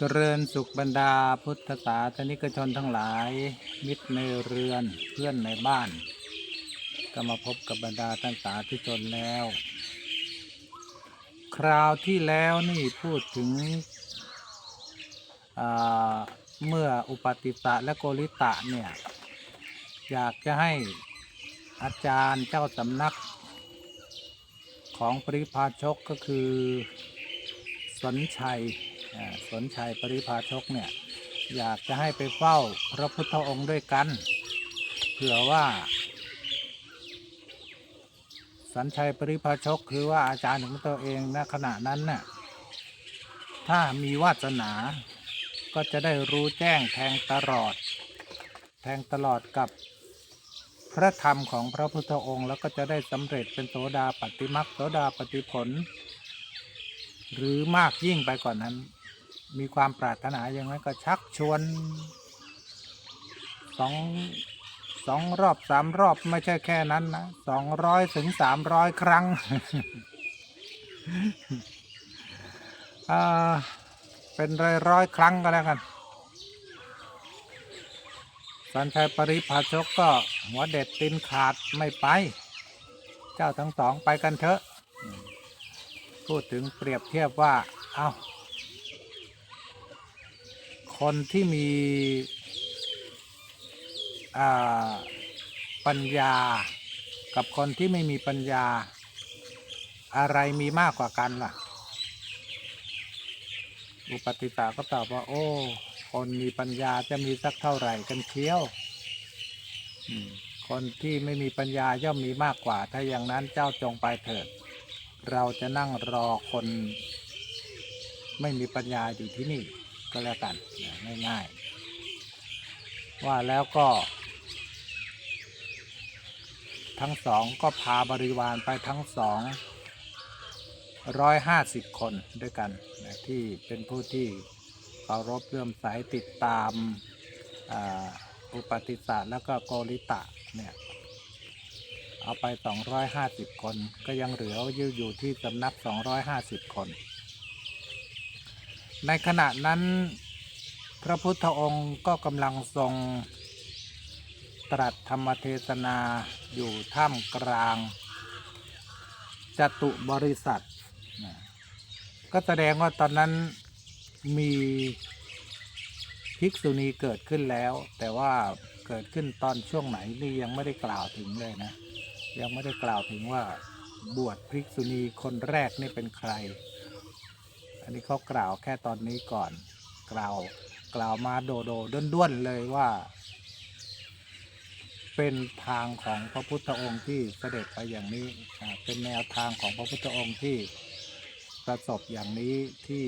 เจริญสุขบรรดาพุทธศาสนิกชนทั้งหลาย มิตรในเรือนเพื่อนในบ้าน ก็มาพบกับบรรดาท่านสาธุชนแล้ว คราวที่แล้วนี่พูดถึงเมื่ออุปติตะและโกริตะเนี่ย อยากจะให้อาจารย์เจ้าสำนัก ของปริพาชกก็คือสนชัย สนชัยปริพาชกเนี่ยอยากจะให้ไปเฝ้าพระพุทธองค์ด้วยกัน เผื่อว่า สัญชัยปริพาชกคือว่าอาจารย์ของตัวเองณขณะนั้นน่ะถ้ามีวาสนาก็จะได้รู้แจ้งแทงตลอด แทงตลอดกับพระธรรมของพระพุทธองค์ แล้วก็จะได้สำเร็จเป็นโสดาปฏิมักโสดาปฏิผล หรือมากยิ่งไปกว่านนั้น มีความปรารถนาอย่างนั้นก็ชักชวนสองสองรอบสามรอบไม่ใช่แค่นั้นนะสองร้อยถึงสามร้อยครั้งเป็นร้อยร้อยครั้งก็แล้วกันสันชัยปริพาชกก็หัวเด็ดตินขาดไม่ไป เจ้าทั้งสองไปกันเถอะ พูดถึงเปรียบเทียบว่า เอา้า คนที่มีอ่าปัญญา กับคนที่ไม่มีปัญญา อะไรมีมากกว่ากันล่ะ อุปติตาก็ตอบว่า โอ้ คนมีปัญญาจะมีสักเท่าไหร่กันเชียวอืมคนที่ไม่มีปัญญาย่อมมีมากกว่า ถ้าอย่างนั้นเจ้าจงไปเถิด เราจะนั่งรอคน ไม่มีปัญญาอยู่ที่นี่ ก็แล้วกันง่ายๆว่าแล้วก็ ทั้งสองก็พาบริวารไปทั้งสองร้อยห้าสิบคนด้วยกันนะที่เป็นผู้ที่เคารพเลื่อมใสติดตามอุปติสสะแล้วก็โกริตะเนี่ยเอาไป 250 คนก็ยังเหลืออยู่อยู่ที่สำนัก 250 คน ในขณะนั้นพระพุทธองค์ก็กำลังทรงตรัสธรรมเทศนาอยู่ท่ามกลางจตุบริษัท ก็แสดงว่าตอนนั้นมีภิกษุณีเกิดขึ้นแล้ว แต่ว่าเกิดขึ้นตอนช่วงไหนนี่ยังไม่ได้กล่าวถึงเลยนะ ยังไม่ได้กล่าวถึงว่าบวชภิกษุณีคนแรกนี่เป็นใคร อันนี้เขากล่าวแค่ตอนนี้ก่อน กล่าวกล่าวมาโดโดด้วนๆเลยว่า เป็นทางของพระพุทธองค์ที่เสด็จไปอย่างนี้เป็นแนวทางของพระพุทธองค์ที่ประสบอย่างนี้ที่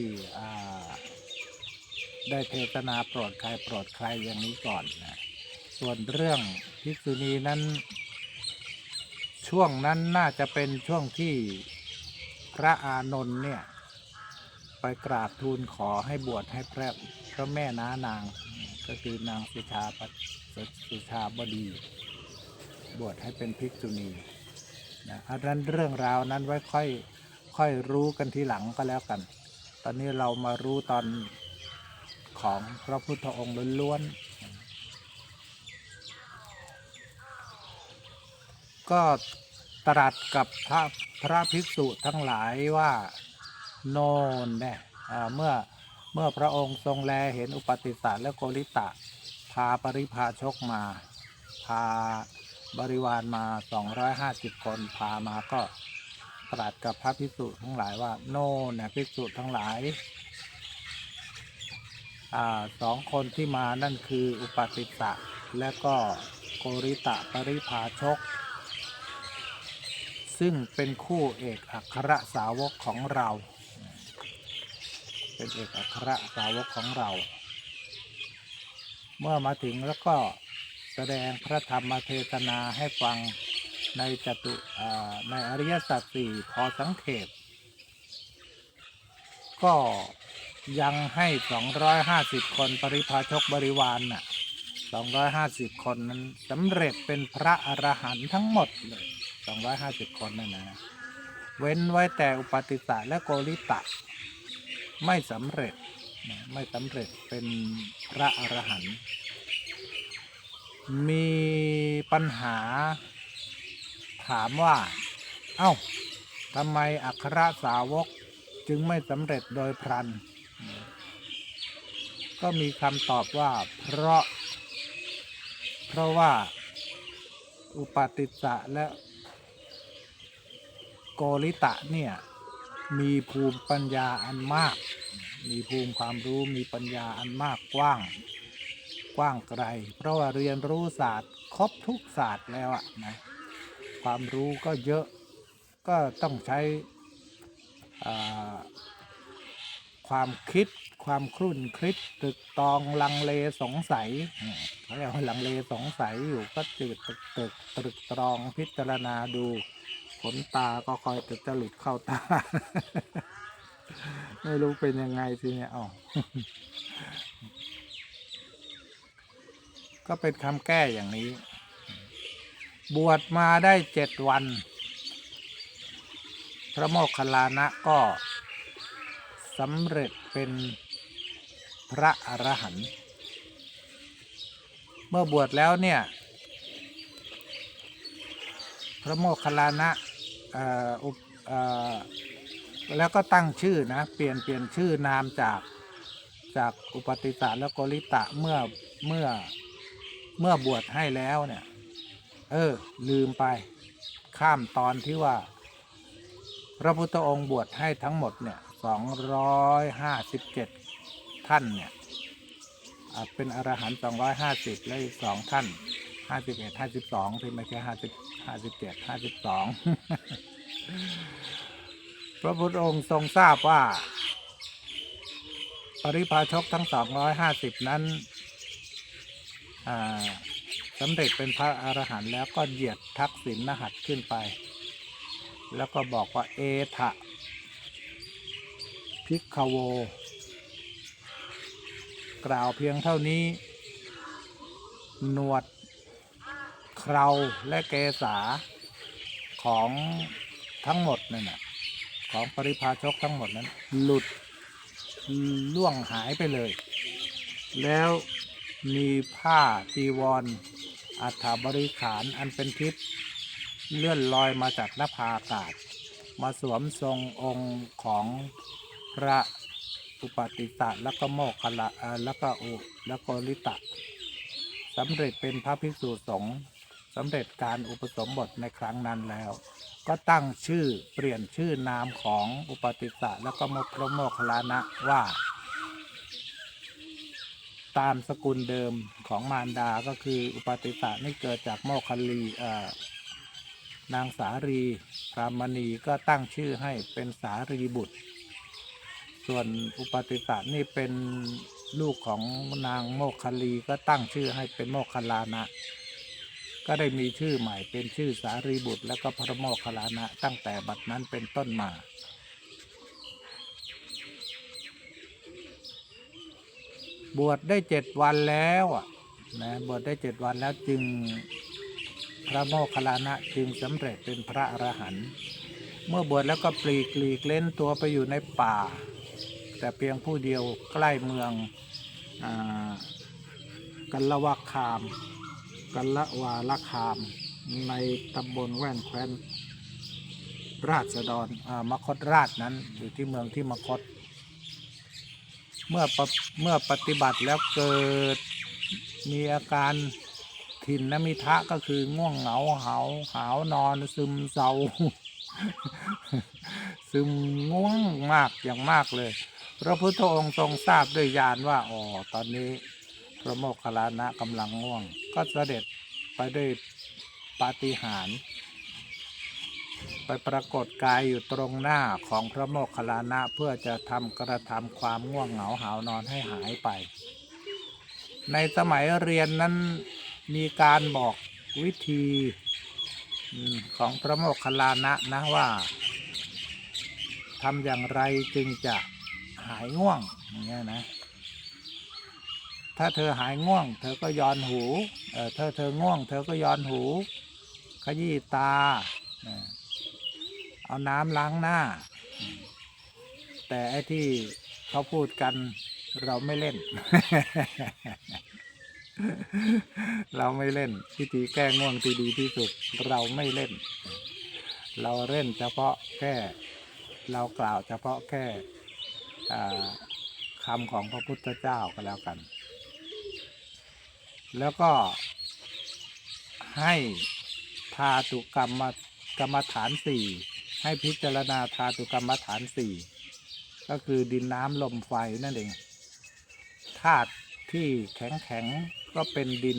ได้เทศนาโปรดใครโปรดใครอย่างนี้ก่อนนะส่วนเรื่องภิกษุณีนั้น ช่วงนั้นน่าจะเป็นช่วงที่พระอานนท์เนี่ย ไปกราบทูลขอให้บวชให้พระพระแม่น้านาง ก็คือนางสุชาปสุชาบดี บวชให้เป็นภิกษุณีนะอันนั้นเรื่องราวนั้นไว้ค่อยค่อยรู้กันทีหลังก็แล้วกัน ตอนนี้เรามารู้ตอนของพระพุทธองค์ล้วนๆก็ตรัสกับพระพระภิกษุทั้งหลายว่า โนนเนี่ยเมื่อเมื่อพระองค์ทรงแลเห็นอุปติสสะและโกริตะ พาปริพาชกมา พาบริวารมา 250 คน พามาก็ตรัสกับพระภิกษุทั้งหลายว่า โน่นเนี่ยภิกษุทั้งหลายอสองคนที่มานั่นคืออุปติสสะและก็โกริตะปริพาชก ซึ่งเป็นคู่เอกอัครสาวกของเรา เป็นเอกอัครสาวกของเรา เมื่อมาถึงแล้วก็แสดงพระธรรมเทศนาให้ฟังในจตุในอริยสัจสี่พอสังเขปก็ยังให้ 250 คนปริพาชกบริวารน่ะ 250 คนนั้นสำเร็จเป็นพระอรหันต์ทั้งหมดเลย 250 คนนั่นนะ เว้นไว้แต่อุปติสสะและโกริตะ ไม่สำเร็จไม่สำเร็จเป็นพระอรหันต์มีปัญหาถามว่า เอ้าทำไมอัครสาวกจึงไม่สำเร็จโดยพลัน ก็มีคำตอบว่า เพราะ เพราะว่าอุปาติสสะและโกริตะเนี่ย มีภูมิปัญญาอันมาก มีภูมิความรู้มีปัญญาอันมากกว้าง กว้างไกล เพราะว่าเรียนรู้ศาสตร์ครบทุกศาสตร์แล้วอะนะ ความรู้ก็เยอะ ก็ต้องใช้ความคิด ความครุ่นคิดตรึกตรองลังเลสงสัยเขาเรียกว่าลังเลสงสัยอยู่ก็จืดตึกตึกตรึกตรองพิจารณาดู ขนตาก็คอยจะจะหลุดเข้าตา ไม่รู้เป็นยังไงทีเนี่ยอ๋อก็เป็นคำแก้อย่างนี้ บวชมาได้เจ็ดวัน พระโมคคัลลานะก็สำเร็จเป็นพระอรหันต์เมื่อบวชแล้วเนี่ย พระโมคคัลลานะ แล้วก็ตั้งชื่อนะเปลี่ยนเปลี่ยนชื่อนามจากจากอุปติสสะและโกริตะเมื่อเมื่อเมื่อบวชให้แล้วเนี่ย เออ ลืมไปข้ามตอนที่ว่า พระพุทธองค์บวชให้ทั้งหมดเนี่ยสองร้อยห้าสิบเจ็ดท่านเนี่ยเป็นอรหันต์สองร้อยห้าสิบและอีกสองท่านห้าสิบเอ็ดห้าสิบสองที่ไม่ใช่ห้าสิบ ห้าสิบเจ็ดห้าสิบสองพระพุทธองค์ทรงทราบว่า ปริพาชกทั้งสองร้อยห้าสิบนั้นสำเร็จเป็นพระอรหันต์แล้วก็เหยียดทักษิณนหัสขึ้นไป แล้วก็บอกว่าเอทะพิกขโว กล่าวเพียงเท่านี้ หนวด เคราและเกษาของทั้งหมดนั่นนะของปริพาชกทั้งหมดนั้น หลุดล่วงหายไปเลย แล้วมีผ้าจีวรอัฐบริขารอันเป็นทิพย์เลื่อนลอยมาจากน้าอากาศ มาสวมทรงองค์ของพระอุปติตะแล้วก็โมคคัละแล้วก็อุแล้วก็ลิตะสำเร็จเป็นพระภิกษุสงฆ์ สำเร็จการอุปสมบทในครั้งนั้นแล้ว ก็ตั้งชื่อเปลี่ยนชื่อนามของอุปติสะแล้วก็มพระโมคคัลลานะว่า ตามสกุลเดิมของมารดาก็คืออุปติสะนี่เกิดจากโมคคัลลีนางสารีพรามณีก็ตั้งชื่อให้เป็นสารีบุตร ส่วนอุปติสะนี่เป็นลูกของนางโมคคลีก็ตั้งชื่อให้เป็นโมคคลานะ ก็ได้มีชื่อใหม่เป็นชื่อสารีบุตร และก็พระโมคคัลลานะตั้งแต่บัดนั้นเป็นต้นมา บวชได้เจ็ดวันแล้วนะบวชได้เจ็ดวันแล้วจึงพระโมคคัลลานะจึงสำเร็จเป็นพระอรหันต์เมื่อบวชแล้วก็ปลีกลีกเล่นตัวไปอยู่ในป่า แต่เพียงผู้เดียวใกล้เมืองอกัละวะคาม กัลละวาละคาม ในตำบลแว่นแคว้น ราชดรอ่ามคตราชนั้นอยู่ที่เมืองที่มคต เมื่อเมื่อปฏิบัติแล้วเกิดมีอาการถิ่นนมิทะก็คือง่วงเหงาหาวหาวนอนซึมเศร้าซึมง่วงมากอย่างมากเลย พระพุทธองค์ทรงทราบด้วยญาณว่าอ๋อตอนนี้ พระโมคคัลลานะกำลังง่วง ก็เสด็จไปด้วยปาฏิหาริย์ไปปรากฏกายอยู่ตรงหน้าของพระโมคคัลลานะเพื่อจะทำกระทำความง่วงเหงาหานอนให้หายไป ในสมัยเรียนนั้นมีการบอกวิธีของพระโมคคัลลานะนะว่าทำอย่างไรจึงจะหายง่วงอย่างเงี้ยนะ ถ้าเธอหายง่วง เธอก็ย้อนหูเออเธอเธอง่วง เธอก็ย้อนหู ขยี้ตา เอาน้ำล้างหน้า แต่ไอ้ที่เขาพูดกันเราไม่เล่น เราไม่เล่นวิธีแก้ง่วงที่ดีที่สุด เราไม่เล่น เราเล่นเฉพาะแค่เรากล่าวเฉพาะแค่คำของพระพุทธเจ้าก็แล้วกัน แล้วก็ให้ทาตุกรรมกรรมฐานสี่ให้พิจารณาทาตุกรรมฐานสี่ก็คือดินน้ำลมไฟนั่นเองธาตุที่แข็งแข็งก็เป็นดิน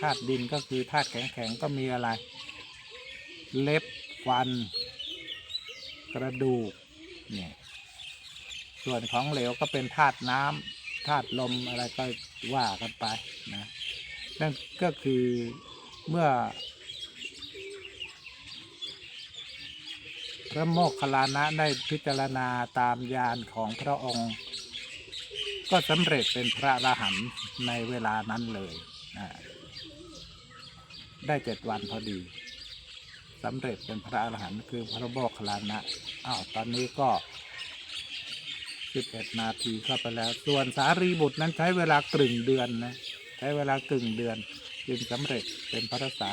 ธาตุดินก็คือธาตุแข็งแข็งก็มีอะไร เล็บฟัน กระดูกเนี่ยส่วนของเหลวก็เป็นธาตุน้ำธาตุลมอะไรก็ว่ากันไปนะ นั่นก็คือเมื่อ พระโมคคัลลานะได้พิจารณาตามญาณของพระองค์ ก็สำเร็จเป็นพระอรหันต์ในเวลานั้นเลยนะได้เจ็ดวันพอดีสำเร็จเป็นพระอรหันต์คือพระโมคคัลลานะอ้าวตอนนี้ก็สิบเอ็ดนาทีเข้าไปแล้ว ส่วนสารีบุตรนั้นใช้เวลากลึงเดือนนะ ช้เวลากึ่งเดือน จึงสำเร็จเป็นพระสา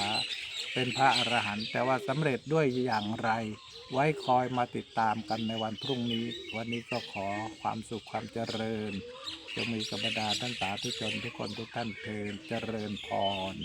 เป็นพระอรหันต์แต่ว่าสำเร็จด้วยอย่างไร ไว้คอยมาติดตามกันในวันพรุ่งนี้ วันนี้ก็ขอความสุขความเจริญจะมีกับบรรดาท่านสาธุชนทุกคนทุกท่านเทินเจริญพร